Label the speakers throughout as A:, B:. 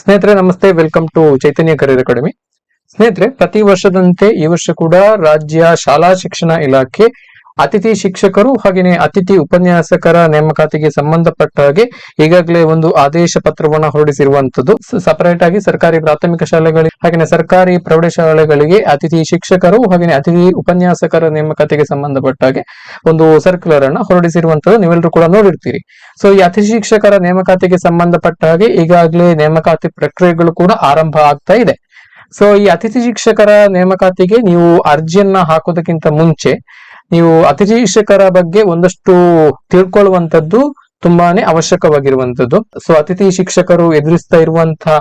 A: ಸ್ನೇಹಿತರೆ, ನಮಸ್ತೆ. Welcome to Chaitanya career academy ಸ್ನೇಹಿತರೆ, ಪ್ರತಿ ವರ್ಷದಂತೆ ಈ ವರ್ಷ ಕೂಡ ರಾಜ್ಯ ಶಾಲಾ ಶಿಕ್ಷಣ ಇಲಾಖೆ ಅತಿಥಿ ಶಿಕ್ಷಕರು ಹಾಗೇನೆ ಅತಿಥಿ ಉಪನ್ಯಾಸಕರ ನೇಮಕಾತಿಗೆ ಸಂಬಂಧಪಟ್ಟ ಹಾಗೆ ಈಗಾಗಲೇ ಒಂದು ಆದೇಶ ಪತ್ರವನ್ನು ಹೊರಡಿಸಿರುವಂತದ್ದು. ಸಪರೇಟ್ ಆಗಿ ಸರ್ಕಾರಿ ಪ್ರಾಥಮಿಕ ಶಾಲೆಗಳಿಗೆ ಹಾಗೆಯೇ ಸರ್ಕಾರಿ ಪ್ರೌಢಶಾಲೆಗಳಿಗೆ ಅತಿಥಿ ಶಿಕ್ಷಕರು ಹಾಗೇನೆ ಅತಿಥಿ ಉಪನ್ಯಾಸಕರ ನೇಮಕಾತಿಗೆ ಸಂಬಂಧಪಟ್ಟ ಹಾಗೆ ಒಂದು ಸರ್ಕ್ಯುಲರ್ ಅನ್ನ ಹೊರಡಿಸಿರುವಂತದ್ದು ನೀವೆಲ್ಲರೂ ಕೂಡ ನೋಡಿರ್ತೀರಿ. ಸೊ ಈ ಅತಿಥಿ ಶಿಕ್ಷಕರ ನೇಮಕಾತಿಗೆ ಸಂಬಂಧಪಟ್ಟ ಹಾಗೆ ಈಗಾಗಲೇ ನೇಮಕಾತಿ ಪ್ರಕ್ರಿಯೆಗಳು ಕೂಡ ಆರಂಭ ಆಗ್ತಾ ಇದೆ. ಸೊ ಈ ಅತಿಥಿ ಶಿಕ್ಷಕರ ನೇಮಕಾತಿಗೆ ನೀವು ಅರ್ಜಿಯನ್ನ ಹಾಕೋದಕ್ಕಿಂತ ಮುಂಚೆ ನೀವು ಅತಿಥಿ ಶಿಕ್ಷಕರ ಬಗ್ಗೆ ಒಂದಷ್ಟು ತಿಳ್ಕೊಳ್ಳುವಂತದ್ದು ತುಂಬಾನೇ ಅವಶ್ಯಕವಾಗಿರುವಂತದ್ದು ಸೊ ಅತಿಥಿ ಶಿಕ್ಷಕರು ಎದುರಿಸ್ತಾ ಇರುವಂತಹ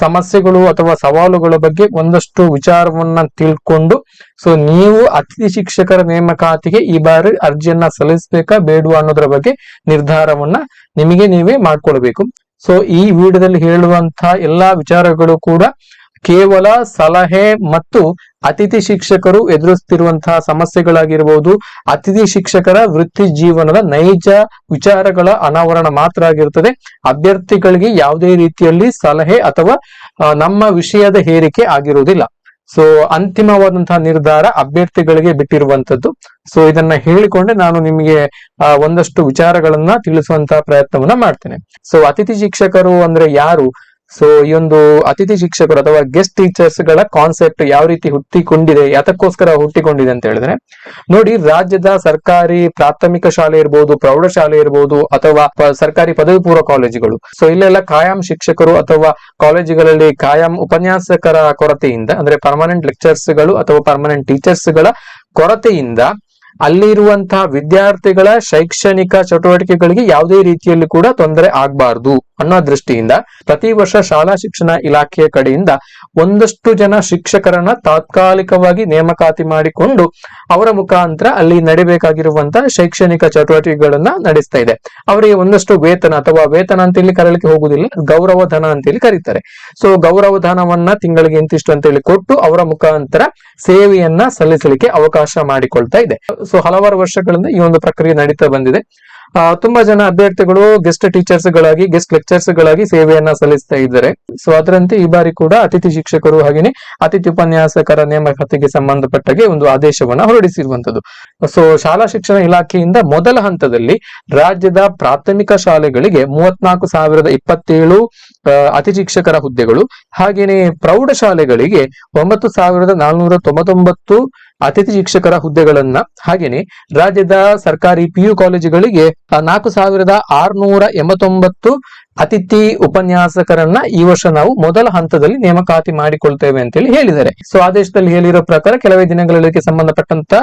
A: ಸಮಸ್ಯೆಗಳು ಅಥವಾ ಸವಾಲುಗಳ ಬಗ್ಗೆ ಒಂದಷ್ಟು ವಿಚಾರವನ್ನ ತಿಳ್ಕೊಂಡು ಸೊ ನೀವು ಅತಿಥಿ ಶಿಕ್ಷಕರ ನೇಮಕಾತಿಗೆ ಈ ಬಾರಿ ಅರ್ಜಿಯನ್ನ ಸಲ್ಲಿಸಬೇಕಾ, ಬೇಡುವ ಅನ್ನೋದ್ರ ಬಗ್ಗೆ ನಿರ್ಧಾರವನ್ನ ನಿಮಗೆ ನೀವೇ ಮಾಡ್ಕೊಳ್ಬೇಕು. ಸೊ ಈ ವಿಡಿಯೋದಲ್ಲಿ ಹೇಳುವಂತಹ ಎಲ್ಲಾ ವಿಚಾರಗಳು ಕೂಡ ಕೇವಲ ಸಲಹೆ ಮತ್ತು ಅತಿಥಿ ಶಿಕ್ಷಕರು ಎದುರಿಸ್ತಿರುವಂತಹ ಸಮಸ್ಯೆಗಳಾಗಿರಬಹುದು ಅತಿಥಿ ಶಿಕ್ಷಕರ ವೃತ್ತಿ ಜೀವನದ ನೈಜ ವಿಚಾರಗಳ ಅನಾವರಣ ಮಾತ್ರ ಆಗಿರುತ್ತದೆ. ಅಭ್ಯರ್ಥಿಗಳಿಗೆ ಯಾವುದೇ ರೀತಿಯಲ್ಲಿ ಸಲಹೆ ಅಥವಾ ನಮ್ಮ ವಿಷಯದ ಹೇರಿಕೆ ಆಗಿರುವುದಿಲ್ಲ. ಸೊ ಅಂತಿಮವಾದಂತಹ ನಿರ್ಧಾರ ಅಭ್ಯರ್ಥಿಗಳಿಗೆ ಬಿಟ್ಟಿರುವಂತದ್ದು. ಸೊ ಇದನ್ನ ಹೇಳಿಕೊಂಡೆ ನಾನು ನಿಮಗೆ ಒಂದಷ್ಟು ವಿಚಾರಗಳನ್ನ ತಿಳಿಸುವಂತಹ ಪ್ರಯತ್ನವನ್ನ ಮಾಡ್ತೇನೆ. ಸೊ ಅತಿಥಿ ಶಿಕ್ಷಕರು ಅಂದ್ರೆ ಯಾರು? ಸೊ ಈ ಒಂದು ಅತಿಥಿ ಶಿಕ್ಷಕರು ಅಥವಾ ಗೆಸ್ಟ್ ಟೀಚರ್ಸ್ಗಳ ಕಾನ್ಸೆಪ್ಟ್ ಯಾವ ರೀತಿ ಹುಟ್ಟಿಕೊಂಡಿದೆ, ಯಾತಕ್ಕೋಸ್ಕರ ಹುಟ್ಟಿಕೊಂಡಿದೆ ಅಂತ ಹೇಳಿದ್ರೆ, ನೋಡಿ ರಾಜ್ಯದ ಸರ್ಕಾರಿ ಪ್ರಾಥಮಿಕ ಶಾಲೆ ಇರ್ಬೋದು, ಪ್ರೌಢಶಾಲೆ ಇರ್ಬೋದು, ಅಥವಾ ಸರ್ಕಾರಿ ಪದವಿ ಪೂರ್ವ ಕಾಲೇಜುಗಳು. ಸೊ ಇಲ್ಲೆಲ್ಲ ಕಾಯಂ ಶಿಕ್ಷಕರು ಅಥವಾ ಕಾಲೇಜುಗಳಲ್ಲಿ ಕಾಯಂ ಉಪನ್ಯಾಸಕರ ಕೊರತೆಯಿಂದ, ಅಂದ್ರೆ ಪರ್ಮನೆಂಟ್ ಲೆಕ್ಚರ್ಸ್ಗಳು ಅಥವಾ ಪರ್ಮನೆಂಟ್ ಟೀಚರ್ಸ್ಗಳ ಕೊರತೆಯಿಂದ ಅಲ್ಲಿರುವಂತಹ ವಿದ್ಯಾರ್ಥಿಗಳ ಶೈಕ್ಷಣಿಕ ಚಟುವಟಿಕೆಗಳಿಗೆ ಯಾವುದೇ ರೀತಿಯಲ್ಲಿ ಕೂಡ ತೊಂದರೆ ಆಗಬಾರದು ಅನ್ನೋ ದೃಷ್ಟಿಯಿಂದ ಪ್ರತಿ ವರ್ಷ ಶಾಲಾ ಶಿಕ್ಷಣ ಇಲಾಖೆಯ ಕಡೆಯಿಂದ ಒಂದಷ್ಟು ಜನ ಶಿಕ್ಷಕರನ್ನ ತಾತ್ಕಾಲಿಕವಾಗಿ ನೇಮಕಾತಿ ಮಾಡಿಕೊಂಡು ಅವರ ಮುಖಾಂತರ ಅಲ್ಲಿ ನಡಿಬೇಕಾಗಿರುವಂತಹ ಶೈಕ್ಷಣಿಕ ಚಟುವಟಿಕೆಗಳನ್ನ ನಡೆಸ್ತಾ ಇದೆ. ಅವರಿಗೆ ಒಂದಷ್ಟು ವೇತನ ಅಥವಾ ವೇತನ ಅಂತ ಇಲ್ಲಿ ಕರೀಲಿಕ್ಕೆ ಹೋಗುದಿಲ್ಲ ಗೌರವ ಧನ ಅಂತ ಹೇಳಿ ಕರೀತಾರೆ. ಸೊ ಗೌರವ ಧನವನ್ನ ತಿಂಗಳಿಗೆ ಇಂತಿಷ್ಟು ಅಂತ ಹೇಳಿ ಕೊಟ್ಟು ಅವರ ಮುಖಾಂತರ ಸೇವೆಯನ್ನ ಸಲ್ಲಿಸಲಿಕ್ಕೆ ಅವಕಾಶ ಮಾಡಿಕೊಳ್ತಾ ಇದೆ. ಸೊ ಹಲವಾರು ವರ್ಷಗಳಿಂದ ಈ ಒಂದು ಪ್ರಕ್ರಿಯೆ ನಡೀತಾ ಬಂದಿದೆ. ತುಂಬಾ ಜನ ಅಭ್ಯರ್ಥಿಗಳು ಗೆಸ್ಟ್ ಟೀಚರ್ಸ್ ಗಳಾಗಿ ಗೆಸ್ಟ್ ಲೆಕ್ಚರ್ಸ್ ಗಳಾಗಿ ಸೇವೆಯನ್ನ ಸಲ್ಲಿಸ್ತಾ ಇದ್ದಾರೆ. ಸೊ ಅದರಂತೆ ಈ ಬಾರಿ ಕೂಡ ಅತಿಥಿ ಶಿಕ್ಷಕರು ಹಾಗೇನೆ ಅತಿಥಿ ಉಪನ್ಯಾಸಕರ ನೇಮಕಾತಿಗೆ ಸಂಬಂಧಪಟ್ಟಾಗೆ ಒಂದು ಆದೇಶವನ್ನ ಹೊರಡಿಸಿರುವಂತದ್ದು ಸೊ ಶಾಲಾ ಶಿಕ್ಷಣ ಇಲಾಖೆಯಿಂದ ಮೊದಲ ಹಂತದಲ್ಲಿ ರಾಜ್ಯದ ಪ್ರಾಥಮಿಕ ಶಾಲೆಗಳಿಗೆ ಮೂವತ್ನಾಲ್ಕು ಸಾವಿರದ ಇಪ್ಪತ್ತೇಳು ಆ, ಅತಿಥಿ ಶಿಕ್ಷಕರ ಹುದ್ದೆಗಳು. ಹಾಗೇನೆ ಪ್ರೌಢಶಾಲೆಗಳಿಗೆ ಒಂಬತ್ತು ಸಾವಿರದ ನಾಲ್ನೂರ ತೊಂಬತ್ತೊಂಬತ್ತು ಅತಿಥಿ ಶಿಕ್ಷಕರ ಹುದ್ದೆಗಳನ್ನ ಹಾಗೇನೆ ರಾಜ್ಯದ ಸರ್ಕಾರಿ ಪಿಯು ಕಾಲೇಜುಗಳಿಗೆ ನಾಲ್ಕು ಸಾವಿರದ ಆರ್ನೂರ ಎಂಬತ್ತೊಂಬತ್ತು ಅತಿಥಿ ಉಪನ್ಯಾಸಕರನ್ನ ಈ ವರ್ಷ ನಾವು ಮೊದಲ ಹಂತದಲ್ಲಿ ನೇಮಕಾತಿ ಮಾಡಿಕೊಳ್ತೇವೆ ಅಂತೇಳಿ ಹೇಳಿದ್ದಾರೆ. ಸೊ ಆದೇಶದಲ್ಲಿ ಹೇಳಿರೋ ಪ್ರಕಾರ ಕೆಲವೇ ದಿನಗಳಿಗೆ ಸಂಬಂಧಪಟ್ಟಂತ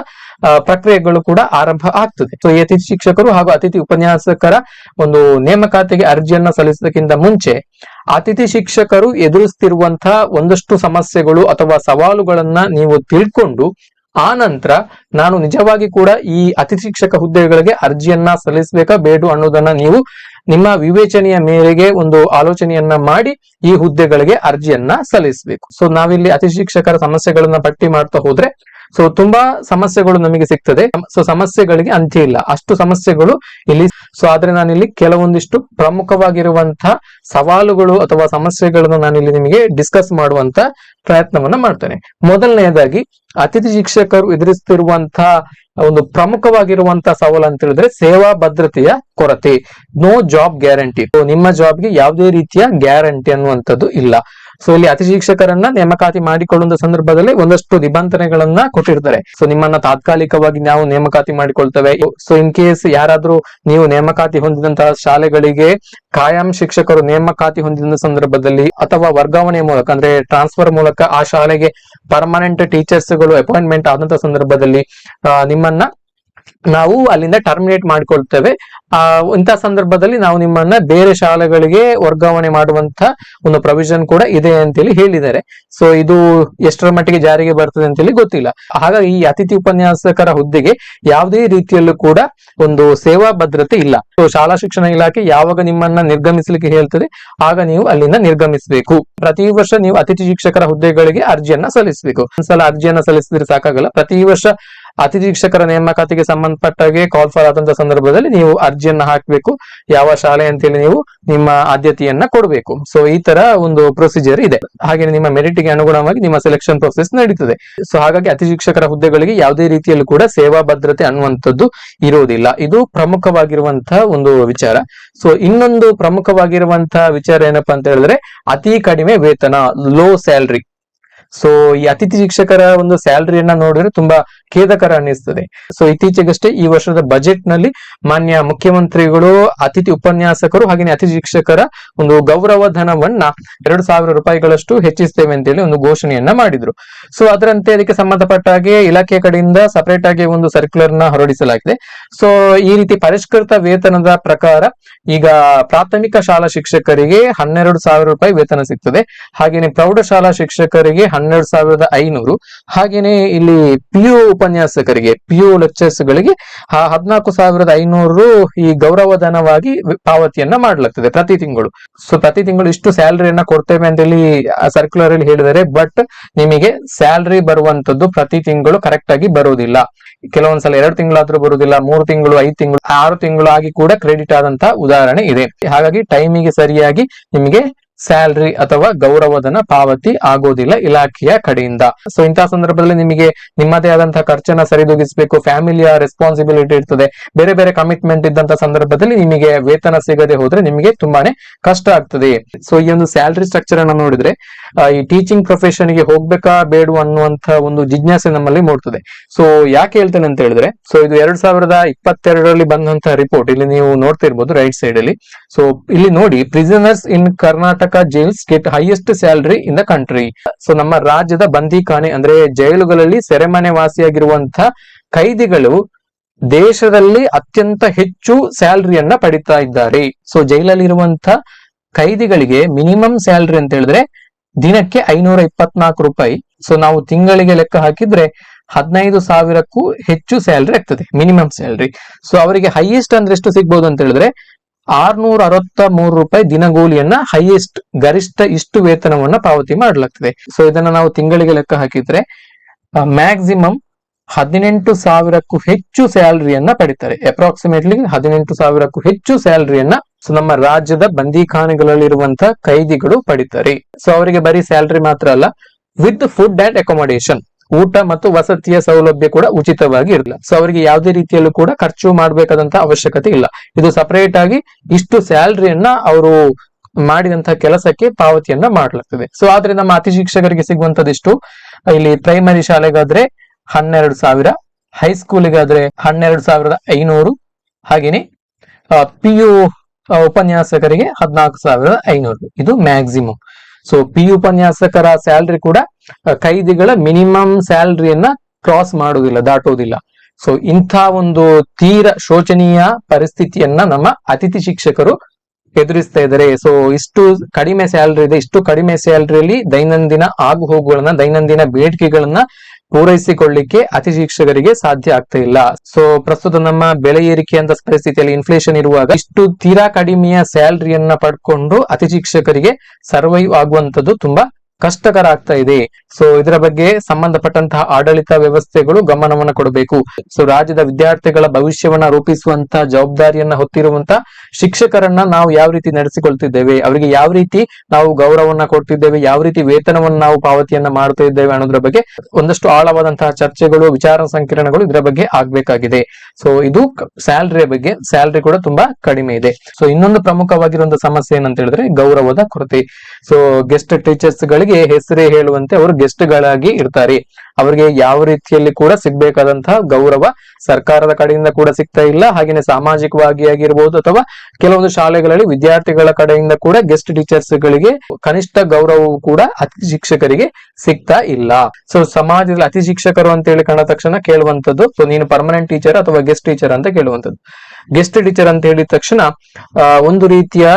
A: ಪ್ರಕ್ರಿಯೆಗಳು ಕೂಡ ಆರಂಭ ಆಗ್ತದೆ. ಸೊ ಈ ಅತಿಥಿ ಶಿಕ್ಷಕರು ಹಾಗೂ ಅತಿಥಿ ಉಪನ್ಯಾಸಕರ ಒಂದು ನೇಮಕಾತಿಗೆ ಅರ್ಜಿಯನ್ನ ಸಲ್ಲಿಸೋದಕ್ಕಿಂತ ಮುಂಚೆ ಅತಿಥಿ ಶಿಕ್ಷಕರು ಎದುರಿಸ್ತಿರುವಂತಹ ಒಂದಷ್ಟು ಸಮಸ್ಯೆಗಳು ಅಥವಾ ಸವಾಲುಗಳನ್ನ ನೀವು ತಿಳ್ಕೊಂಡು, ಆ ನಂತರ ನಾನು ನಿಜವಾಗಿ ಕೂಡ ಈ ಅತಿಥಿ ಶಿಕ್ಷಕ ಹುದ್ದೆಗಳಿಗೆ ಅರ್ಜಿಯನ್ನ ಸಲ್ಲಿಸಬೇಕಾ ಬೇಡು ಅನ್ನೋದನ್ನ ನೀವು ನಿಮ್ಮ ವಿವೇಚನೆಯ ಮೇರೆಗೆ ಒಂದು ಆಲೋಚನೆಯನ್ನ ಮಾಡಿ ಈ ಹುದ್ದೆಗಳಿಗೆ ಅರ್ಜಿಯನ್ನ ಸಲ್ಲಿಸಬೇಕು. ಸೊ ನಾವಿಲ್ಲಿ ಅತಿ ಶಿಕ್ಷಕರ ಸಮಸ್ಯೆಗಳನ್ನ ಪಟ್ಟಿ ಮಾಡ್ತಾ ಹೋದ್ರೆ ಸೊ ತುಂಬಾ ಸಮಸ್ಯೆಗಳು ನಮಗೆ ಸಿಗ್ತದೆ. ಸೊ ಸಮಸ್ಯೆಗಳಿಗೆ ಅಂತ್ಯ ಇಲ್ಲ. ಅಷ್ಟು ಸಮಸ್ಯೆಗಳು ಇಲ್ಲಿ ಸೊ ಆದ್ರೆ ನಾನಿಲ್ಲಿ ಕೆಲವೊಂದಿಷ್ಟು ಪ್ರಮುಖವಾಗಿರುವಂತಹ ಸವಾಲುಗಳು ಅಥವಾ ಸಮಸ್ಯೆಗಳನ್ನು ನಾನಿಲ್ಲಿ ನಿಮಗೆ ಡಿಸ್ಕಸ್ ಮಾಡುವಂತ ಪ್ರಯತ್ನವನ್ನ ಮಾಡ್ತೇನೆ. ಮೊದಲನೆಯದಾಗಿ, ಅತಿಥಿ ಶಿಕ್ಷಕರು ಎದುರಿಸುತ್ತಿರುವಂತಹ ಒಂದು ಪ್ರಮುಖವಾಗಿರುವಂತಹ ಸವಾಲು ಅಂತ ಹೇಳಿದ್ರೆ ಸೇವಾ ಭದ್ರತೆಯ ಕೊರತೆ. No job guarantee. ನಿಮ್ಮ ಜಾಬ್ಗೆ ಯಾವುದೇ ರೀತಿಯ ಗ್ಯಾರಂಟಿ ಅನ್ನುವಂಥದ್ದು ಇಲ್ಲ. ಸೊ ಇಲ್ಲಿ ಅತಿ ಶಿಕ್ಷಕರನ್ನ ನೇಮಕಾತಿ ಮಾಡಿಕೊಳ್ಳುವ ಸಂದರ್ಭದಲ್ಲಿ ಒಂದಷ್ಟು ನಿಬಂಧನೆಗಳನ್ನ ಕೊಟ್ಟಿರ್ತಾರೆ. ಸೊ ನಿಮ್ಮನ್ನ ತಾತ್ಕಾಲಿಕವಾಗಿ ನಾವು ನೇಮಕಾತಿ ಮಾಡಿಕೊಳ್ತೇವೆ. ಸೊ ಇನ್ ಕೇಸ್ ಯಾರಾದ್ರೂ ನೀವು ನೇಮಕಾತಿ ಹೊಂದಿದಂತಹ ಶಾಲೆಗಳಿಗೆ ಕಾಯಂ ಶಿಕ್ಷಕರು ನೇಮಕಾತಿ ಹೊಂದಿದ ಸಂದರ್ಭದಲ್ಲಿ ಅಥವಾ ವರ್ಗಾವಣೆ ಮೂಲಕ, ಅಂದ್ರೆ ಟ್ರಾನ್ಸ್ಫರ್ ಮೂಲಕ ಆ ಶಾಲೆಗೆ ಪರ್ಮನೆಂಟ್ ಟೀಚರ್ಸ್ಗಳು ಅಪಾಯಿಂಟ್ಮೆಂಟ್ ಆದಂತ ಸಂದರ್ಭದಲ್ಲಿ ನಿಮ್ಮನ್ನ ನಾವು ಅಲ್ಲಿಂದ ಟರ್ಮಿನೇಟ್ ಮಾಡ್ಕೊಳ್ತೇವೆ. ಆ ಇಂತಹ ಸಂದರ್ಭದಲ್ಲಿ ನಾವು ನಿಮ್ಮನ್ನ ಬೇರೆ ಶಾಲೆಗಳಿಗೆ ವರ್ಗಾವಣೆ ಮಾಡುವಂತ ಒಂದು ಪ್ರೊವಿಷನ್ ಕೂಡ ಇದೆ ಅಂತೇಳಿ ಹೇಳಿದ್ದಾರೆ. ಸೊ ಇದು ಎಷ್ಟರ ಮಟ್ಟಿಗೆ ಜಾರಿಗೆ ಬರ್ತದೆ ಅಂತೇಳಿ ಗೊತ್ತಿಲ್ಲ. ಹಾಗಾಗಿ ಈ ಅತಿಥಿ ಉಪನ್ಯಾಸಕರ ಹುದ್ದೆಗೆ ಯಾವುದೇ ರೀತಿಯಲ್ಲೂ ಕೂಡ ಒಂದು ಸೇವಾ ಭದ್ರತೆ ಇಲ್ಲ. ಸೊ ಶಾಲಾ ಶಿಕ್ಷಣ ಇಲಾಖೆ ಯಾವಾಗ ನಿಮ್ಮನ್ನ ನಿರ್ಗಮಿಸಲಿಕ್ಕೆ ಹೇಳ್ತದೆ, ಆಗ ನೀವು ಅಲ್ಲಿಂದ ನಿರ್ಗಮಿಸಬೇಕು. ಪ್ರತಿ ವರ್ಷ ನೀವು ಅತಿಥಿ ಶಿಕ್ಷಕರ ಹುದ್ದೆಗಳಿಗೆ ಅರ್ಜಿಯನ್ನ ಸಲ್ಲಿಸಬೇಕು. ಒಂದ್ಸಲ ಅರ್ಜಿಯನ್ನ ಸಲ್ಲಿಸಿದ್ರೆ ಸಾಕಾಗಲ್ಲ. ಪ್ರತಿ ವರ್ಷ ಅತಿಥಿ ಶಿಕ್ಷಕರ ನೇಮಕಾತಿಗೆ ಸಂಬಂಧಪಟ್ಟಾಗೆ ಕಾಲ್ ಫಾರ್ ಆದಂತಹ ಸಂದರ್ಭದಲ್ಲಿ ನೀವು ಅರ್ಜಿಯನ್ನ ಹಾಕಬೇಕು. ಯಾವ ಶಾಲೆ ಅಂತೇಳಿ ನೀವು ನಿಮ್ಮ ಆದ್ಯತೆಯನ್ನ ಕೊಡಬೇಕು. ಸೊ ಈ ತರ ಒಂದು ಪ್ರೊಸೀಜರ್ ಇದೆ. ಹಾಗೆ ನಿಮ್ಮ ಮೆರಿಟ್ಗೆ ಅನುಗುಣವಾಗಿ ನಿಮ್ಮ ಸೆಲೆಕ್ಷನ್ ಪ್ರೊಸೆಸ್ ನಡೀತದೆ. ಸೊ ಹಾಗಾಗಿ ಅತಿಥಿ ಶಿಕ್ಷಕರ ಹುದ್ದೆಗಳಿಗೆ ಯಾವುದೇ ರೀತಿಯಲ್ಲೂ ಕೂಡ ಸೇವಾ ಭದ್ರತೆ ಅನ್ನುವಂಥದ್ದು ಇರುವುದಿಲ್ಲ. ಇದು ಪ್ರಮುಖವಾಗಿರುವಂತಹ ಒಂದು ವಿಚಾರ. ಸೊ ಇನ್ನೊಂದು ಪ್ರಮುಖವಾಗಿರುವಂತಹ ವಿಚಾರ ಏನಪ್ಪಾ ಅಂತ ಹೇಳಿದ್ರೆ ಅತಿ ಕಡಿಮೆ ವೇತನ ಲೋ ಸ್ಯಾಲ್ರಿ ಸೊ ಈ ಅತಿಥಿ ಶಿಕ್ಷಕರ ಒಂದು ಸ್ಯಾಲರಿಯನ್ನ ನೋಡಿದ್ರೆ ತುಂಬಾ ಖೇದಕರ ಅನ್ನಿಸ್ತದೆ. ಸೊ ಇತ್ತೀಚೆಗಷ್ಟೇ ಈ ವರ್ಷದ ಬಜೆಟ್ನಲ್ಲಿ ಮಾನ್ಯ ಮುಖ್ಯಮಂತ್ರಿಗಳು, ಅತಿಥಿ ಉಪನ್ಯಾಸಕರು ಹಾಗೆ ಅತಿಥಿ ಶಿಕ್ಷಕರ ಒಂದು ಗೌರವ ಧನವನ್ನ ಎರಡು ಸಾವಿರ ರೂಪಾಯಿಗಳಷ್ಟು ಹೆಚ್ಚಿಸ್ತೇವೆ ಅಂತೇಳಿ ಒಂದು ಘೋಷಣೆಯನ್ನ ಮಾಡಿದ್ರು. ಸೊ ಅದರಂತೆ ಅದಕ್ಕೆ ಸಂಬಂಧಪಟ್ಟ ಹಾಗೆ ಇಲಾಖೆ ಕಡೆಯಿಂದ ಸಪರೇಟ್ ಆಗಿ ಒಂದು ಸರ್ಕ್ಯುಲರ್ನ ಹೊರಡಿಸಲಾಗಿದೆ. ಸೊ ಈ ರೀತಿ ಪರಿಷ್ಕೃತ ವೇತನದ ಪ್ರಕಾರ ಈಗ ಪ್ರಾಥಮಿಕ ಶಾಲಾ ಶಿಕ್ಷಕರಿಗೆ ಹನ್ನೆರಡು ಸಾವಿರ ರೂಪಾಯಿ ವೇತನ ಸಿಗ್ತದೆ. ಹಾಗೇನೆ ಪ್ರೌಢಶಾಲಾ ಶಿಕ್ಷಕರಿಗೆ ಹನ್ನೆರಡು ಸಾವಿರದ ಐನೂರು. ಹಾಗೇನೆ ಇಲ್ಲಿ ಪಿ ಯು ಉಪನ್ಯಾಸಕರಿಗೆ ಪಿ ಯು ಲೆಕ್ಚರ್ಸ್ ಗಳಿಗೆ ಹದಿನಾಲ್ಕು ಸಾವಿರದ ಐನೂರು ಈ ಗೌರವಧನವಾಗಿ ಪಾವತಿಯನ್ನ ಮಾಡಲಾಗ್ತದೆ ಪ್ರತಿ ತಿಂಗಳು. ಸೊ ಪ್ರತಿ ತಿಂಗಳು ಇಷ್ಟು ಸ್ಯಾಲರಿಯನ್ನ ಕೊಡ್ತೇವೆ ಅಂತ ಹೇಳಿ ಸರ್ಕ್ಯುಲರ್ ಅಲ್ಲಿ ಹೇಳಿದರೆ ಬಟ್ ನಿಮಗೆ ಸ್ಯಾಲರಿ ಬರುವಂತದ್ದು ಪ್ರತಿ ತಿಂಗಳು ಕರೆಕ್ಟ್ ಆಗಿ ಬರುವುದಿಲ್ಲ. ಕೆಲವೊಂದ್ಸಲ ಎರಡು ತಿಂಗಳಾದ್ರೂ ಬರುವುದಿಲ್ಲ, ಮೂರು ತಿಂಗಳು, ಐದು ತಿಂಗಳು, ಆರು ತಿಂಗಳು ಆಗಿ ಕೂಡ ಕ್ರೆಡಿಟ್ ಆದಂತಹ ಉದಾಹರಣೆ ಇದೆ. ಹಾಗಾಗಿ ಟೈಮಿಗೆ ಸರಿಯಾಗಿ ನಿಮಗೆ ಸ್ಯಾಲ್ರಿ ಅಥವಾ ಗೌರವಧನ ಪಾವತಿ ಆಗೋದಿಲ್ಲ ಇಲಾಖೆಯ ಕಡೆಯಿಂದ. ಸೊ ಇಂತಹ ಸಂದರ್ಭದಲ್ಲಿ ನಿಮಗೆ ನಿಮ್ಮದೇ ಆದಂತಹ ಖರ್ಚನ್ನ ಸರಿದೂಗಿಸಬೇಕು, ಫ್ಯಾಮಿಲಿಯ ರೆಸ್ಪಾನ್ಸಿಬಿಲಿಟಿ ಇರ್ತದೆ. ಬೇರೆ ಬೇರೆ ಕಮಿಟ್ಮೆಂಟ್ ಇದ್ದಂತ ಸಂದರ್ಭದಲ್ಲಿ ನಿಮಗೆ ವೇತನ ಸಿಗದೆ ಹೋದ್ರೆ ನಿಮಗೆ ತುಂಬಾನೇ ಕಷ್ಟ ಆಗ್ತದೆ. ಸೊ ಈ ಒಂದು ಸ್ಯಾಲರಿ ಸ್ಟ್ರಕ್ಚರ್ ಅನ್ನ ನೋಡಿದ್ರೆ ಈ ಟೀಚಿಂಗ್ ಪ್ರೊಫೆಷನ್ಗೆ ಹೋಗ್ಬೇಕಾ ಬೇಡ ಅನ್ನುವಂತ ಒಂದು ಜಿಜ್ಞಾಸೆ ನಮ್ಮಲ್ಲಿ ಮೂಡ್ತದೆ. ಸೊ ಯಾಕೆ ಹೇಳ್ತೇನೆ ಅಂತ ಹೇಳಿದ್ರೆ ಸೊ ಇದು ಎರಡ್ ಸಾವಿರದ ಇಪ್ಪತ್ತೆರಡರಲ್ಲಿ ಬಂದಂತಹ ರಿಪೋರ್ಟ್ ಇಲ್ಲಿ ನೀವು ನೋಡ್ತಿರ್ಬೋದು ರೈಟ್ ಸೈಡ್ ಅಲ್ಲಿ. ಸೊ ಇಲ್ಲಿ ನೋಡಿ prisoners in Karnataka jails get highest salary in the country so ನಮ್ಮ ರಾಜ್ಯದ ಬಂದಿಖಾನೆ ಅಂದ್ರೆ ಜೈಲುಗಳಲ್ಲಿ ಸೆರೆಮನೆ ವಾಸಿಯಾಗಿರುವಂತಹ ಕೈದಿಗಳು ದೇಶದಲ್ಲಿ ಅತ್ಯಂತ ಹೆಚ್ಚು ಸ್ಯಾಲರಿಯನ್ನ ಪಡಿತಾ ಇದ್ದಾರೆ. ಸೊ ಜೈಲಲ್ಲಿ ಇರುವಂತ ಕೈದಿಗಳಿಗೆ ಮಿನಿಮಮ್ ಸ್ಯಾಲರಿ ಅಂತ ಹೇಳಿದ್ರೆ ದಿನಕ್ಕೆ ಐನೂರ ಇಪ್ಪತ್ನಾಲ್ಕು ರೂಪಾಯಿ. ಸೊ ನಾವು ತಿಂಗಳಿಗೆ ಲೆಕ್ಕ ಹಾಕಿದ್ರೆ ಹದಿನೈದು ಸಾವಿರಕ್ಕೂ ಹೆಚ್ಚು ಸ್ಯಾಲ್ರಿ ಆಗ್ತದೆ ಮಿನಿಮಮ್ ಸ್ಯಾಲ್ರಿ ಸೊ ಅವರಿಗೆ ಹೈಯೆಸ್ಟ್ ಅಂದ್ರೆ ಎಷ್ಟು ಸಿಗ್ಬಹುದು ಅಂತ ಹೇಳಿದ್ರೆ, ಆರ್ನೂರ ಅರವತ್ತ ಮೂರು ರೂಪಾಯಿ ದಿನಗೂಲಿಯನ್ನ ಹೈಯೆಸ್ಟ್ ಗರಿಷ್ಠ ಇಷ್ಟು ವೇತನವನ್ನ ಪಾವತಿ ಮಾಡಲಾಗ್ತದೆ. ಸೊ ಇದನ್ನ ನಾವು ತಿಂಗಳಿಗೆ ಲೆಕ್ಕ ಹಾಕಿದ್ರೆ ಮ್ಯಾಕ್ಸಿಮಮ್ ಹದಿನೆಂಟು ಸಾವಿರಕ್ಕೂ ಹೆಚ್ಚು ಸ್ಯಾಲರಿಯನ್ನ ಪಡಿತಾರೆ. ಅಪ್ರಾಕ್ಸಿಮೇಟ್ಲಿ ಹದಿನೆಂಟು ಸಾವಿರಕ್ಕೂ ಹೆಚ್ಚು ಸ್ಯಾಲರಿಯನ್ನ ಸೊ ನಮ್ಮ ರಾಜ್ಯದ ಬಂದಿಖಾನೆಗಳಲ್ಲಿರುವಂತಹ ಕೈದಿಗಳು ಪಡಿತಾರೆ. ಸೊ ಅವರಿಗೆ ಬರೀ ಸ್ಯಾಲರಿ ಮಾತ್ರ ಅಲ್ಲ ವಿತ್ ಫುಡ್ ಅಂಡ್ ಅಕೊಮಡೇಷನ್ ಊಟ ಮತ್ತು ವಸತಿಯ ಸೌಲಭ್ಯ ಕೂಡ ಉಚಿತವಾಗಿ ಇರಲಿಲ್ಲ ಸೊ ಅವರಿಗೆ ಯಾವುದೇ ರೀತಿಯಲ್ಲೂ ಕೂಡ ಖರ್ಚು ಮಾಡಬೇಕಾದಂತ ಅವಶ್ಯಕತೆ ಇಲ್ಲ. ಇದು ಸಪರೇಟ್ ಆಗಿ ಇಷ್ಟು ಸ್ಯಾಲರಿಯನ್ನ ಅವರು ಮಾಡಿದಂತಹ ಕೆಲಸಕ್ಕೆ ಪಾವತಿಯನ್ನ ಮಾಡಲಾಗ್ತದೆ. ಸೊ ಆದ್ರೆ ನಮ್ಮ ಅತಿ ಶಿಕ್ಷಕರಿಗೆ ಸಿಗುವಂತದಿಷ್ಟು ಇಲ್ಲಿ ಪ್ರೈಮರಿ ಶಾಲೆಗಾದ್ರೆ ಹನ್ನೆರಡು ಸಾವಿರ ಹೈಸ್ಕೂಲಿಗಾದ್ರೆ ಹನ್ನೆರಡು ಸಾವಿರದ ಐನೂರು ಹಾಗೇನೆ ಪಿ ಯು ಉಪನ್ಯಾಸಕರಿಗೆ ಹದಿನಾಲ್ಕು ಸಾವಿರದ ಐನೂರು. ಇದು ಮ್ಯಾಕ್ಸಿಮಮ್ ಸೊ ಪಿ ಉಪನ್ಯಾಸಕರ ಸ್ಯಾಲ್ರಿ ಕೂಡ ಕೈದಿಗಳ ಮಿನಿಮಮ್ ಸ್ಯಾಲ್ರಿಯನ್ನ ಕ್ರಾಸ್ ಮಾಡುವುದಿಲ್ಲ, ದಾಟುವುದಿಲ್ಲ. ಸೊ ಇಂಥ ಒಂದು ತೀರ ಶೋಚನೀಯ ಪರಿಸ್ಥಿತಿಯನ್ನ ನಮ್ಮ ಅತಿಥಿ ಶಿಕ್ಷಕರು ಎದುರಿಸ್ತಾ ಇದ್ದಾರೆ. ಸೊ ಇಷ್ಟು ಕಡಿಮೆ ಸ್ಯಾಲ್ರಿ ಇದೆ, ಇಷ್ಟು ಕಡಿಮೆ ಸ್ಯಾಲ್ರಿಯಲ್ಲಿ ದೈನಂದಿನ ಆಗು ಹೋಗುಗಳನ್ನ ದೈನಂದಿನ ಬೇಡಿಕೆಗಳನ್ನ ಪೂರೈಸಿಕೊಳ್ಳಿಕ್ಕೆ ಅತಿ ಶಿಕ್ಷಕರಿಗೆ ಸಾಧ್ಯ ಆಗ್ತಾ ಇಲ್ಲ. ಸೊ ಪ್ರಸ್ತುತ ನಮ್ಮ ಬೆಲೆ ಏರಿಕೆ ಅಂತ ಪರಿಸ್ಥಿತಿಯಲ್ಲಿ ಇನ್ಫ್ಲೇಷನ್ ಇರುವಾಗ ಇಷ್ಟು ತೀರಾ ಕಡಿಮೆಯ ಸ್ಯಾಲರಿಯನ್ನ ಪಡ್ಕೊಂಡು ಅತಿ ಶಿಕ್ಷಕರಿಗೆ ಸರ್ವೈವ್ ಆಗುವಂತದ್ದು ತುಂಬಾ ಕಷ್ಟಕರ ಆಗ್ತಾ ಇದೆ ಸೊ ಇದರ ಬಗ್ಗೆ ಸಂಬಂಧಪಟ್ಟಂತಹ ಆಡಳಿತ ವ್ಯವಸ್ಥೆಗಳು ಗಮನವನ್ನ ಕೊಡಬೇಕು. ಸೊ ರಾಜ್ಯದ ವಿದ್ಯಾರ್ಥಿಗಳ ಭವಿಷ್ಯವನ್ನ ರೂಪಿಸುವಂತ ಜವಾಬ್ದಾರಿಯನ್ನ ಹೊತ್ತಿರುವಂತ ಶಿಕ್ಷಕರನ್ನ ನಾವು ಯಾವ ರೀತಿ ನಡೆಸಿಕೊಳ್ತಿದ್ದೇವೆ, ಅವರಿಗೆ ಯಾವ ರೀತಿ ನಾವು ಗೌರವವನ್ನ ಕೊಡ್ತಿದ್ದೇವೆ, ಯಾವ ರೀತಿ ವೇತನವನ್ನು ನಾವು ಪಾವತಿಯನ್ನ ಮಾಡ್ತಾ ಇದ್ದೇವೆ ಅನ್ನೋದ್ರ ಬಗ್ಗೆ ಒಂದಷ್ಟು ಆಳವಾದಂತಹ ಚರ್ಚೆಗಳು, ವಿಚಾರ ಸಂಕಿರಣಗಳು ಇದರ ಬಗ್ಗೆ ಆಗ್ಬೇಕಾಗಿದೆ. ಸೊ ಇದು ಸ್ಯಾಲರಿಯ ಬಗ್ಗೆ, ಸ್ಯಾಲ್ರಿ ಕೂಡ ತುಂಬಾ ಕಡಿಮೆ ಇದೆ. ಸೊ ಇನ್ನೊಂದು ಪ್ರಮುಖವಾಗಿರುವಂತಹ ಸಮಸ್ಯೆ ಏನಂತ ಹೇಳಿದ್ರೆ ಗೌರವದ ಕೊರತೆ. ಸೊ ಗೆಸ್ಟ್ ಟೀಚರ್ಸ್ ಹೆಸರೇ ಹೇಳುವಂತೆ ಅವರು ಗೆಸ್ಟ್ ಗಳಾಗಿ ಇರ್ತಾರೆ. ಅವರಿಗೆ ಯಾವ ರೀತಿಯಲ್ಲಿ ಕೂಡ ಸಿಗ್ಬೇಕಾದಂತಹ ಗೌರವ ಸರ್ಕಾರದ ಕಡೆಯಿಂದ ಕೂಡ ಸಿಗ್ತಾ ಇಲ್ಲ. ಹಾಗೇನೆ ಸಾಮಾಜಿಕವಾಗಿ ಆಗಿರ್ಬೋದು ಅಥವಾ ಕೆಲವೊಂದು ಶಾಲೆಗಳಲ್ಲಿ ವಿದ್ಯಾರ್ಥಿಗಳ ಕಡೆಯಿಂದ ಕೂಡ ಗೆಸ್ಟ್ ಟೀಚರ್ಸ್ ಗಳಿಗೆ ಕನಿಷ್ಠ ಗೌರವವು ಕೂಡ ಅತಿ ಶಿಕ್ಷಕರಿಗೆ ಸಿಗ್ತಾ ಇಲ್ಲ. ಸೊ ಸಮಾಜದಲ್ಲಿ ಅತಿ ಶಿಕ್ಷಕರು ಅಂತ ಹೇಳಿ ಕಂಡ ತಕ್ಷಣ ಕೇಳುವಂತದ್ದು ಸೊ, ನೀನು ಪರ್ಮನೆಂಟ್ ಟೀಚರ್ ಅಥವಾ ಗೆಸ್ಟ್ ಟೀಚರ್? ಅಂತ ಕೇಳುವಂತದ್ದು ಗೆಸ್ಟ್ ಟೀಚರ್ ಅಂತ ಹೇಳಿದ ತಕ್ಷಣ ಒಂದು ರೀತಿಯ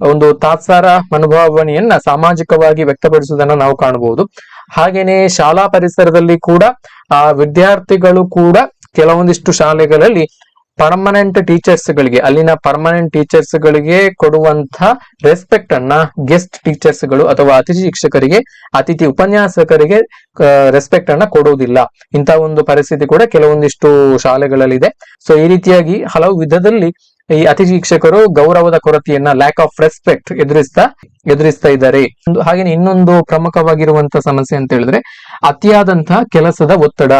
A: ಒಂದು ತಾತ್ಸಾರ ಮನೋಭಾವನೆಯನ್ನ ಸಾಮಾಜಿಕವಾಗಿ ವ್ಯಕ್ತಪಡಿಸುವುದನ್ನ ನಾವು ಕಾಣಬಹುದು. ಹಾಗೇನೆ ಶಾಲಾ ಪರಿಸರದಲ್ಲಿ ಕೂಡ, ಆ, ವಿದ್ಯಾರ್ಥಿಗಳು ಕೂಡ ಕೆಲವೊಂದಿಷ್ಟು ಶಾಲೆಗಳಲ್ಲಿ ಪರ್ಮನೆಂಟ್ ಟೀಚರ್ಸ್ ಗಳಿಗೆ, ಅಲ್ಲಿನ ಪರ್ಮನೆಂಟ್ ಟೀಚರ್ಸ್ ಗಳಿಗೆ ಕೊಡುವಂತ ರೆಸ್ಪೆಕ್ಟ್ ಅನ್ನ ಗೆಸ್ಟ್ ಟೀಚರ್ಸ್ಗಳು ಅಥವಾ ಅತಿಥಿ ಶಿಕ್ಷಕರಿಗೆ, ಅತಿಥಿ ಉಪನ್ಯಾಸಕರಿಗೆ ರೆಸ್ಪೆಕ್ಟ್ ಅನ್ನ ಕೊಡುವುದಿಲ್ಲ ಇಂತಹ ಒಂದು ಪರಿಸ್ಥಿತಿ ಕೂಡ ಕೆಲವೊಂದಿಷ್ಟು ಶಾಲೆಗಳಲ್ಲಿ ಇದೆ ಸೊ ಈ ರೀತಿಯಾಗಿ ಹಲವು ವಿಧದಲ್ಲಿ ಈ ಅತಿಥಿ ಶಿಕ್ಷಕರು ಗೌರವದ ಕೊರತೆಯನ್ನ ಲ್ಯಾಕ್ ಆಫ್ ರೆಸ್ಪೆಕ್ಟ್ ಎದುರಿಸ್ತಾ ಎದುರಿಸ್ತಾ ಇದ್ದಾರೆ. ಹಾಗೆ ಇನ್ನೊಂದು ಪ್ರಮುಖವಾಗಿರುವಂತ ಸಮಸ್ಯೆ ಅಂತ ಹೇಳಿದ್ರೆ ಅತಿಯಾದಂತಹ ಕೆಲಸದ ಒತ್ತಡ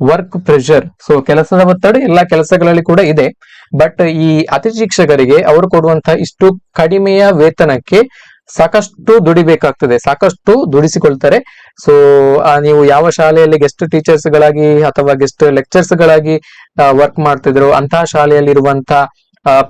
A: ವರ್ಕ್ ಪ್ರೆಷರ್ ಸೊ ಕೆಲಸದ ಒತ್ತಡ ಎಲ್ಲಾ ಕೆಲಸಗಳಲ್ಲಿ ಕೂಡ ಇದೆ. ಬಟ್ ಈ ಅತಿಥಿ ಶಿಕ್ಷಕರಿಗೆ ಅವರು ಕೊಡುವಂತಹ ಇಷ್ಟು ಕಡಿಮೆಯ ವೇತನಕ್ಕೆ ಸಾಕಷ್ಟು ದುಡಿಬೇಕಾಗ್ತದೆ, ಸಾಕಷ್ಟು ದುಡಿಸಿಕೊಳ್ತಾರೆ. ಸೊ ನೀವು ಯಾವ ಶಾಲೆಯಲ್ಲಿ ಗೆಸ್ಟ್ ಟೀಚರ್ಸ್ ಗಳಾಗಿ ಅಥವಾ ಗೆಸ್ಟ್ ಲೆಕ್ಚರ್ಸ್ ಗಳಾಗಿ ವರ್ಕ್ ಮಾಡ್ತಿದ್ರು ಅಂತಹ ಶಾಲೆಯಲ್ಲಿ ಇರುವಂತಹ